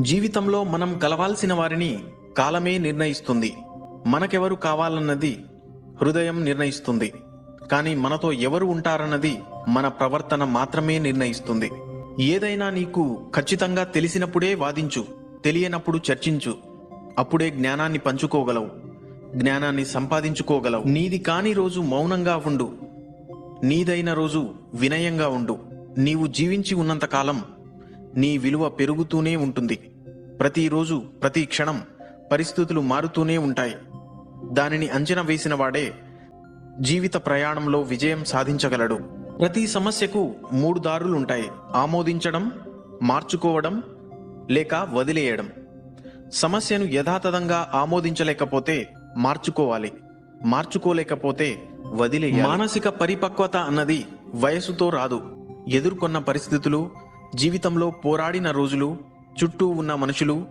జీవితంలో మనం కలవాల్సిన వారిని కాలమే నిర్ణయిస్తుంది. మనకెవరు కావాలన్నది హృదయం నిర్ణయిస్తుంది. కానీ మనతో ఎవరు ఉంటారన్నది మన ప్రవర్తన మాత్రమే నిర్ణయిస్తుంది. ఏదైనా నీకు ఖచ్చితంగా తెలిసినప్పుడే వాదించు తెలియనప్పుడు చర్చించు. అప్పుడే జ్ఞానాన్ని పంచుకోగలవు జ్ఞానాన్ని సంపాదించుకోగలవు. నీది కాని రోజు మౌనంగా ఉండు. నీదైన రోజు వినయంగా ఉండు. నీవు జీవించి ఉన్నంతకాలం నీ విలువ పెరుగుతూనే ఉంటుంది. ప్రతిరోజు ప్రతి క్షణం పరిస్థితులు మారుతూనే ఉంటాయి. దానిని అంచనా వేసిన వాడే జీవిత ప్రయాణంలో విజయం సాధించగలడు. ప్రతి సమస్యకు మూడు దారులుంటాయి. ఆమోదించడం మార్చుకోవడం లేక వదిలేయడం. సమస్యను యథాతథంగా ఆమోదించలేకపోతే మార్చుకోవాలి. మార్చుకోలేకపోతే వదిలే మానసిక పరిపక్వత అన్నది వయసుతో రాదు. ఎదుర్కొన్న పరిస్థితులు జీవితంలో పోరాడిన రోజులు చుట్టూ ఉన్న మనుషులు